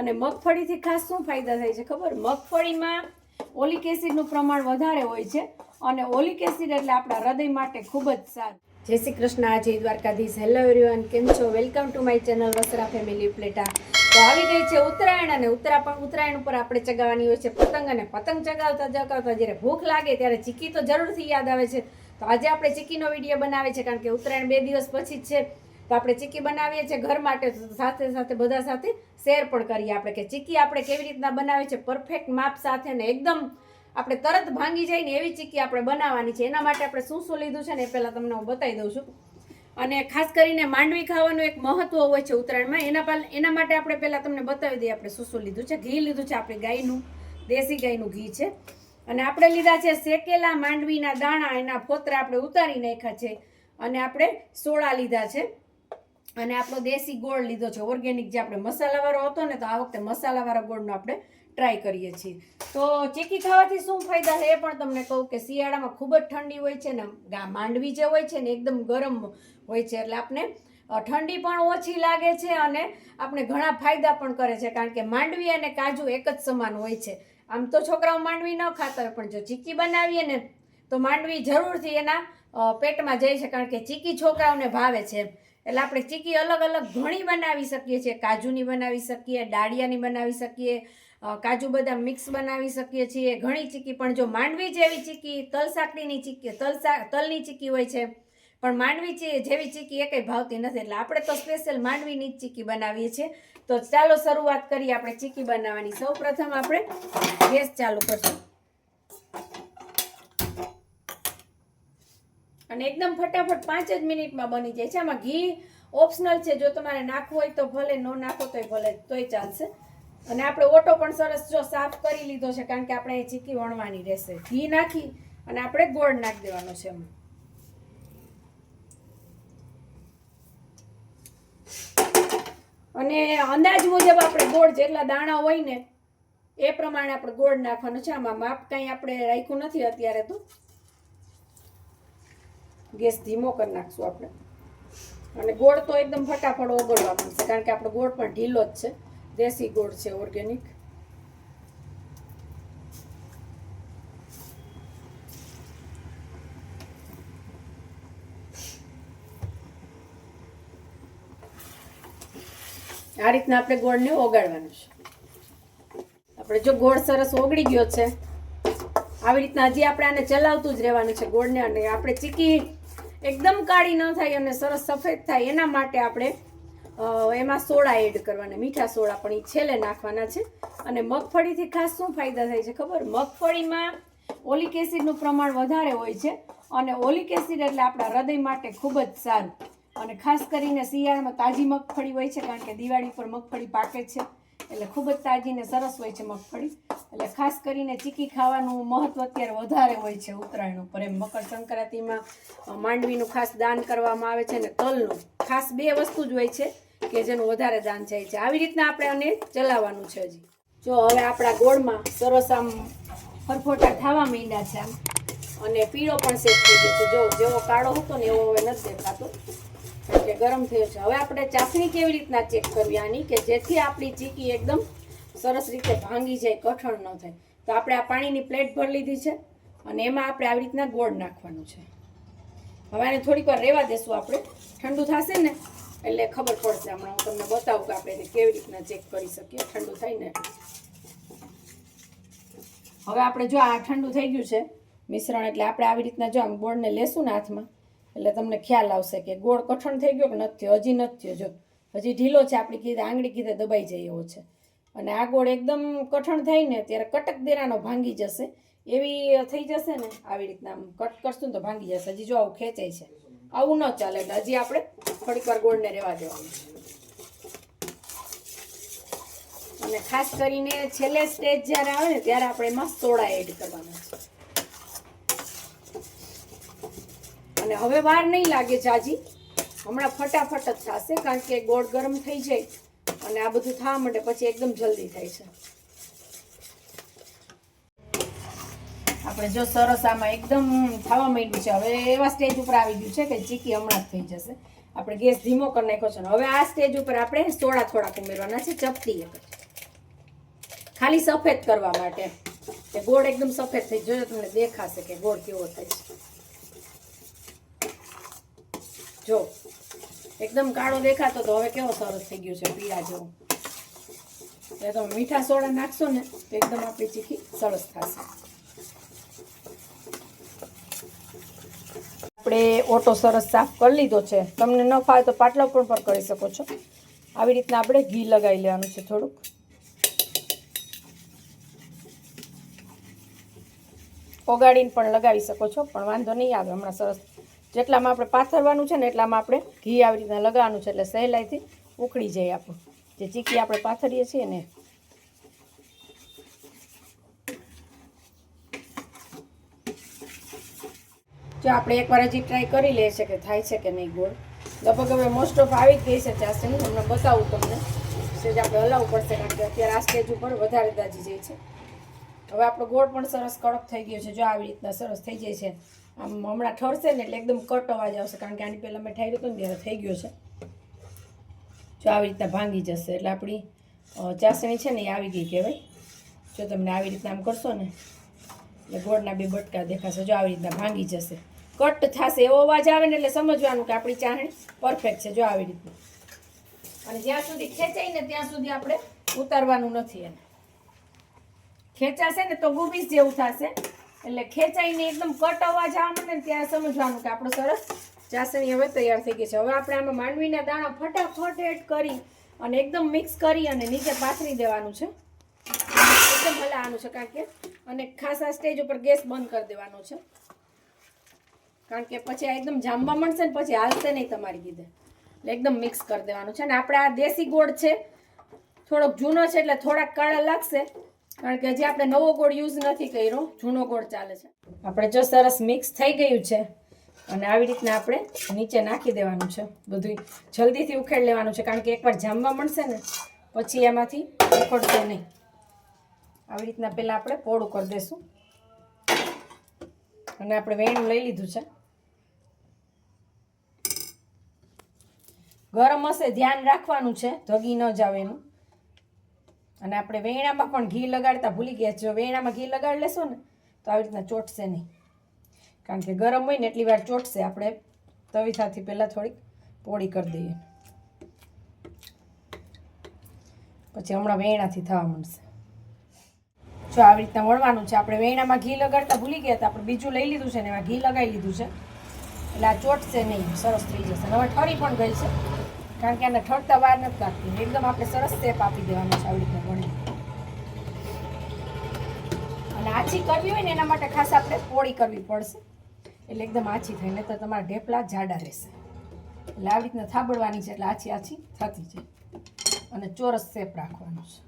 અને મગફળીથી ખાસ શું ફાયદા થાય છે ખબર? મગફળીમાં ઓલિક એસિડનું પ્રમાણ વધારે હોય છે અને ઓલિક એસિડ એટલે આપણા હૃદય માટે ખૂબ જ સારું. જય શ્રી કૃષ્ણ, આજે દ્વારકાધીશ. હેલો એવરીવન કેમ છો? Welcome to my channel Vasra family પ્લેટા તો આવી ગઈ છે ઉત્તરાયણ અને ઉત્તરા પણ ઉત્તરાયણ ઉપર આપણે ચગાવવાની હોય છે. પતંગ અને પતંગ ચગાવતા ચગાવતા જ્યારે ભૂખ લાગે ત્યારે ચીકી તો જરૂરથી યાદ આવે છે. તો આજે આપણે ચીકીનો વીડિયો બનાવે છે કારણ કે ઉત્તરાયણ બે દિવસ પછી જ છે. તો આપણે ચીકી બનાવીએ છીએ ઘર માટે સાથે સાથે બધા સાથે શેર પણ કરીએ આપણે કે ચીકી આપણે કેવી રીતના બનાવીએ છીએ પરફેક્ટ માપ સાથે ને એકદમ આપણે તરત ભાંગી જાય ને એવી ચીકી આપણે બનાવવાની છે. એના માટે આપણે શું શું લીધું છે ને એ પહેલાં તમને હું બતાવી દઉં છું. અને ખાસ કરીને માંડવી ખાવાનું એક મહત્વ હોય છે ઉત્તરાયણમાં. એના પાલ, એના માટે આપણે પહેલાં તમને બતાવી દઈએ આપણે શું શું લીધું છે. ઘી લીધું છે આપણે ગાયનું, દેશી ગાયનું ઘી છે. અને આપણે લીધા છે શેકેલા માંડવીના દાણા, એના ફોતરા આપણે ઉતારી નાખ્યા છે. અને આપણે સોડા લીધા છે. અને આપણો દેશી ગોળ લીધો છે. ઓર્ગેનિક જે આપણે મસાલાવાળો હતો ને, તો આ વખતે મસાલાવાળા ગોળનો આપણે ટ્રાય કરીએ છીએ. તો ચીકી ખાવાથી શું ફાયદા છે એ પણ તમને કહું કે શિયાળામાં ખૂબ જ ઠંડી હોય છે ને માંડવી જે હોય છે ને, એકદમ ગરમ હોય છે. એટલે આપણે ઠંડી પણ ઓછી લાગે છે અને આપણે ઘણા ફાયદા પણ કરે છે. કારણ કે માંડવી અને કાજુ એક જ સમાન હોય છે. આમ તો છોકરાઓ માંડવી ન ખાતા હોય પણ જો ચીકી બનાવીએ ને, તો માંડવી જરૂરથી એના પેટમાં જાય છે. કારણ કે ચીકી છોકરાઓને ભાવે છે. એટલે આપણે ચીકી અલગ અલગ ઘણી બનાવી શકીએ છીએ. કાજુની બનાવી શકીએ દાળિયાની બનાવી શકીએ કાજુ બદામ મિક્સ બનાવી શકીએ છીએ. ઘણી ચીકી પણ જો માંડવી જેવી ચીકી તલસાકડીની ચીકી તલસા તલની ચીકી હોય છે. પણ માંડવી જેવી ચીકી એ કંઈ ભાવતી નથી. એટલે આપણે તો સ્પેશિયલ માંડવીની જ ચીકી બનાવીએ છીએ. તો ચાલો શરૂઆત કરીએ આપણે ચીકી બનાવવાની. સૌ પ્રથમ આપણે ગેસ ચાલુ કરશું. અને એકદમ ફટાફટ પાંચ જ મિનિટમાં બની જાય છે. આમાં ઘી ઓપ્શનલ છે. જો તમારે નાખવું હોય તો ભલે, ન નાખો તોય ભલે, તોય ચાલશે. અને આપણે ઓટો પણ સરસ જો સાફ કરી લીધો છે, કારણ કે આપણે એ ચીકી વણવાની રહેશે. ઘી નાખી અને આપણે ગોળ નાખી દેવાનો છે એમાં. અને અંદાજ મુજબ આપણે ગોળ જેટલા દાણા હોય ને, એ પ્રમાણે આપણે ગોળ નાખવાનું છે. આમાં માપ કાંઈ આપણે રાખ્યું નથી અત્યારે તો. ગેસ ધીમો કરી નાખશું આપણે. અને ગોળ તો એકદમ ફટાફટ ઓગળવા પડશે કારણ કે આપણો ગોળ પણ ઢીલો જ છે. દેશી ગોળ છે ઓર્ગેનિક આ રીતના આપણે ગોળને ઓગાળવાનું છે. આપણે જો ગોળ સરસ ઓગળી ગયો છે, આવી રીતના હજી આપણે આને ચલાવતું જ રહેવાનું છે ગોળને, અને આપણે ચીકી એકદમ કાળી ન થાય અને સરસ સફેદ થાય એના માટે આપણે એમાં સોડા એડ કરવાના, મીઠા સોડા પણ એ છેલ્લે નાખવાના છે. અને મગફળીથી ખાસ શું ફાયદા થાય છે ખબર? મગફળીમાં ઓલિક એસિડનું પ્રમાણ વધારે હોય છે અને ઓલિક એસિડ એટલે આપણા હૃદય માટે ખૂબ જ સારું. અને ખાસ કરીને શિયાળામાં તાજી મગફળી હોય છે કારણ કે દિવાળી પર મગફળી પાકે છે. એટલે ખૂબ જ તાજી ને સરસ હોય છે મગફળી. એટલે ખાસ કરીને ચીકી ખાવાનું મહત્વ અત્યારે વધારે હોય છે ઉત્તરાયણ ઉપર. એમ મકર સંક્રાંતિમાં માંડવીનું ખાસ દાન કરવામાં આવે છે ને તલનું. ખાસ બે વસ્તુ જ હોય છે કે જેનું વધારે દાન જાય છે. આવી રીતના આપણે આને ચલાવવાનું છે હજી. જો હવે આપણા ગોળમાં સરસ આમ ફરફોટા થવા માંડ્યા છે આમ. અને પીળો પણ સેટ થઈ ગયો છે. જો, જેવો કાળો હતો ને એવો હવે નથી દેખાતો. એટલે ગરમ થયો છે. હવે આપણે ચાસણી કેવી રીતના ચેક કરવી આની? કે જેથી આપણી ચીકી એકદમ સરસ રીતે ભાંગી જાય, કઠણ ન થાય. તો આપણે આ પાણીની પ્લેટ ભરી લીધી છે અને એમાં આપણે આવી રીતના ગોળ નાખવાનું છે. હવે આને થોડીક વાર રહેવા દેશું આપણે. ઠંડુ થશે ને, એટલે ખબર પડશે. હમણાં હું તમને બતાવું કે આપણે કેવી રીતના ચેક કરી શકીએ. ઠંડુ થાય ને. હવે આપણે જો આ ઠંડુ થઈ ગયું છે મિશ્રણ, એટલે આપણે આવી રીતના જો આમ ગોળને લેશું ને હાથમાં, એટલે તમને ખ્યાલ આવશે કે ગોળ કઠણ થઈ ગયો કે નથી હજી નથી થયો. જો હજી ઢીલો છે, આપણી કીધે, આંગળી કીધે દબાઈ જાય એવો છે. અને આ ગોળ એકદમ કઠણ થાય ને ત્યારે કટક દેરાનો ભાંગી જશે. એવી થઈ જશે ને, આવી રીતના આમ કટ કરશું તો ભાંગી જશે. હજી જો આવું ખેંચાય છે. આવું ન ચાલે હજી આપણે થોડીક વાર ગોળને રહેવા દેવાનું. અને ખાસ કરીને છેલ્લે સ્ટેજ જ્યારે આવે ને ત્યારે આપણે એમાં સોડા એડ કરવાના છે. અને હવે વાર નહીં લાગે જાજી. હમણાં ફટાફટ જ થશે કારણ કે ગોળ ગરમ થઈ જાય. અને આ બધું થવા માટે પછી એકદમ જલ્દી થાય છે. આપણે જો સરસ આમાં એકદમ થવા માંડ્યું છે. હવે એવા સ્ટેજ ઉપર આવી ગયું છે કે ચીકી હમણાં જ થઈ જશે. આપણે ગેસ ધીમો કરી નાખ્યો છે હવે આ સ્ટેજ ઉપર આપણે સોડા થોડાક ઉમેરવાના છે, ચપટી ખાલી સફેદ કરવા માટે. કે ગોળ એકદમ સફેદ થઈ જોયો. તમને દેખાશે કે ગોળ કેવો થાય છે. જો. એકદમ કાળો દેખાતો તો હવે કેવો સરસ થઈ ગયો છે પીળા જેવો. એટલે તમે મીઠા સોડા નાખશો ને તો એકદમ આપણી ચીખી સરસ થશે. આપણે ઓટો સરસ સાફ કરી લીધો છે. તમને ન ફાવે તો પાટલા પણ પણ કરી શકો છો. આવી રીતના આપણે ઘી લગાવી લેવાનું છે થોડુંક. ઓગાડીને પણ લગાવી શકો છો, પણ વાંધો નહીં આવે, હમણાં સરસ જેટલામાં આપણે પાથરવાનું છે ને એટલામાં આપણે ઘી આવી રીતના લગાવવાનું છે એટલે સહેલાઈથી ઉકળી જાય આપણું. જે ચીકી આપણે પાથરીએ છીએ ને. જો આપણે એકવાર હજી ટ્રાય કરી લઈએ છીએ કે થાય છે કે નહીં ગોળ. લગભગ હવે મોસ્ટ ઓફ આવી જ ગઈ છે ચાસણી તમને બતાવું તમને. સેજ આપણે હલાવવું પડશે કારણ કે અત્યારે આ સ્ટેજ ઉપર વધારે દાજી જાય છે. હવે આપણો ગોળ પણ સરસ કડક થઈ ગયો છે. જો આવી રીતના સરસ થઈ જાય છે. આમ હમણાં ઠરશે ને એટલે એકદમ કટ અવાજ આવશે, કારણ કે આની પહેલાં મેં ઠાર્યું હતું ને ત્યારે થઈ ગયો છે. જો આવી રીતના ભાંગી જશે, એટલે આપણી ચાસણી છે ને એ આવી ગઈ કહેવાય. જો તમને આવી રીતના આમ કરશો ને, એટલે ગોળના બે બટકા દેખાશે. જો આવી રીતના ભાંગી જશે. કટ થશે એવો અવાજ આવે ને એટલે સમજવાનું કે આપણી ચાસણી પરફેક્ટ છે. જો આવી રીતના. અને જ્યાં સુધી ખેંચાય ને ત્યાં સુધી આપણે ઉતારવાનું નથી એને. ખેંચાશે ને તો ગુબીસ જેવું થશે. એટલે ખેંચાઈને એકદમ કટ અવાજ આવે ને ત્યાં સમજવાનું કે આપણું સરસ ચાસણી હવે તૈયાર થઈ ગઈ છે. હવે આપણે આમાં માંડવીના દાણા ફટાફટ એડ કરી અને એકદમ મિક્સ કરી અને નીચે પાથરી દેવાનું છે. એકદમ આનું છે કારણ કે અને ખાસ આ સ્ટેજ ઉપર ગેસ બંધ કરી દેવાનો છે. કારણ કે પછી આ એકદમ જામવા મળશે ને પછી હાલશે નહીં તમારી કીધે. એટલે એકદમ મિક્સ કરી દેવાનું છે. અને આપણે આ દેશી ગોળ છે. થોડોક જૂનો છે એટલે થોડાક કાળા લાગશે. કારણ કે હજી આપણે નવો ગોળ યુઝ નથી કર્યો, જૂનો ગોળ ચાલે છે. આપણે જો સરસ મિક્સ થઈ ગયું છે, અને આવી રીતના આપણે નીચે નાખી દેવાનું છે. બધું જલ્દીથી ઉખેડ લેવાનું છે, કારણ કે એકવાર જામવા મળશે ને, પછી એમાંથી ઉખડશે નહીં. આવી રીતના પહેલાં આપણે પોળું કરી દઈશું અને આપણે વેણું લઈ લીધું છે. ગરમ હશે, ધ્યાન રાખવાનું છે, ધગી ન જાવ એનું. અને આપણે વેણામાં પણ ઘી લગાડતા ભૂલી ગયા જો વેણામાં ઘી લગાડી લેશો ને, તો આવી રીતના ચોટશે નહીં. કારણ કે ગરમ હોય ને એટલી વાર ચોટશે. આપણે તવીથાથી પહેલાં થોડીક પોળી કરી દઈએ. પછી હમણાં વેણાથી થવા માંડશે. જો આવી રીતના વળવાનું છે. આપણે વેણામાં ઘી લગાડતા ભૂલી ગયા હતા. આપણે બીજું લઈ લીધું છે ને એમાં ઘી લગાવી લીધું છે. એટલે આ ચોટશે નહીં. સરસ થઈ જશે. હવે ઠરી પણ ગઈ છે. કારણ કે એને ઠરતા વાર નથી લાગતી. એકદમ આપણે સરસ શેપ આપી દેવાનો છે આવી રીતના વણી અને આછી કરવી હોય ને એના માટે ખાસ આપણે પોળી કરવી પડશે. એટલે એકદમ આછી થઈને તો તમારા ઢેપલા જાડા રહેશે. એટલે આવી રીતના થાબડવાની છે એટલે આછી આછી થતી જાય. અને ચોરસ શેપ રાખવાનો છે.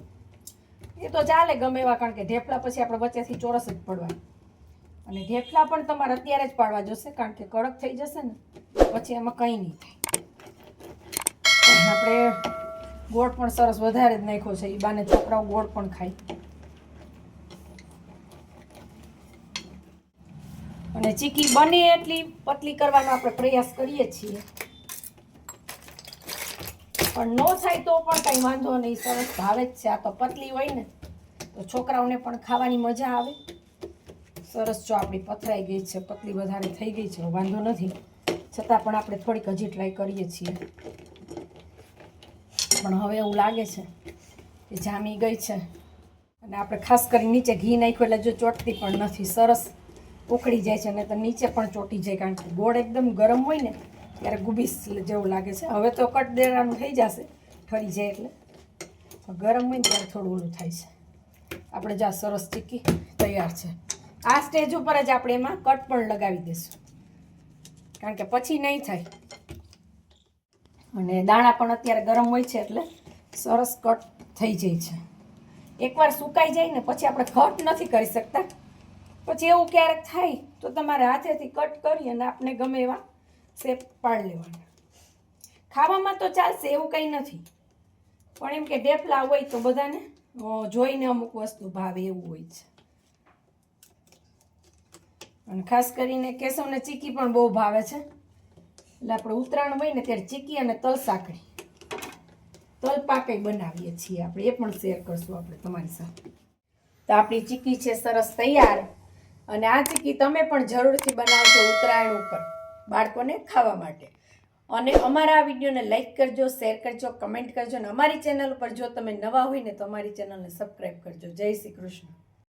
એ તો ચાલે ગમે એવા, કારણ કે ઢેફલા પછી આપણે વચ્ચેથી ચોરસ જ પડવાનું. અને ઢેફલા પણ તમારે અત્યારે જ પાડવા જોશે, કારણ કે કડક થઈ જશે ને, પછી એમાં કંઈ નહીં થાય. આપણે ગોળ પણ સરસ વધારે જ નાખ્યો છે. એ છોકરાઓ ગોળ પણ ખાય. અને ચીકી બને એટલી પતલી કરવાનો આપણે પ્રયાસ કરીએ છીએ. પણ નો થાય તો પણ કંઈ વાંધો નહીં. સરસ ભાવે જ છે. આ તો પતલી હોય ને, તો છોકરાઓને પણ ખાવાની મજા આવે. સરસ જો આપણી પથરાઈ ગઈ છે. પતલી વધારે થઈ ગઈ છે. વાંધો નથી. છતાં પણ આપણે થોડીક હજી ટ્રાય કરીએ છીએ. પણ હવે એવું લાગે છે કે જામી ગઈ છે. અને આપણે ખાસ કરી નીચે ઘી નાખ્યું એટલે જો ચોટતી પણ નથી, સરસ ઉકળી જાય છે અને તો નીચે પણ ચોટી જાય, કારણ કે ગોળ એકદમ ગરમ હોય ને, ત્યારે ગુબીસ જેવું લાગે છે. હવે તો કટ દેવાનું થઈ જશે, ઠરી જાય એટલે. ગરમ હોય ને ત્યારે થોડું ઓલું થાય છે. આપણે જ્યાં સરસ ચીકી તૈયાર છે. આ સ્ટેજ ઉપર જ આપણે એમાં કટ પણ લગાવી દઈશું. કારણ કે પછી નહીં થાય. અને દાણા પણ અત્યારે ગરમ હોય છે એટલે સરસ કટ થઈ જાય છે. એકવાર સુકાઈ જાય ને પછી આપણે કટ નથી કરી શકતા. પછી એવું ક્યારેક થાય તો તમારે હાથેથી કટ કરી અને આપણે ગમે એવા શેપ પાડી લેવાના. ખાવામાં તો ચાલશે એવું કંઈ નથી. પણ એમ કે ઢેફલા હોય તો બધાને જોઈને અમુક વસ્તુ ભાવે એવું હોય છે. અને ખાસ કરીને કેશવને ચીકી પણ બહુ ભાવે છે. એટલે આપણે ઉત્તરાયણ હોય ને ત્યારે ચીકી અને તલ સાંકળી. તલપાકઈ બનાવીએ છીએ આપણે, એ પણ શેર કરશું આપણે તમારી સાથે. તો આપણી ચીકી છે સરસ તૈયાર. અને આ ચીકી તમે પણ જરૂરથી બનાવજો ઉત્તરાયણ ઉપર, બાળકોને ખાવા માટે. અને અમારા આ વિડીયોને લાઈક કરજો શેર કરજો કમેન્ટ કરજો. અને અમારી ચેનલ ઉપર જો તમે નવા હોય ને તો અમારી ચેનલને સબસ્ક્રાઈબ કરજો. જય શ્રી કૃષ્ણ.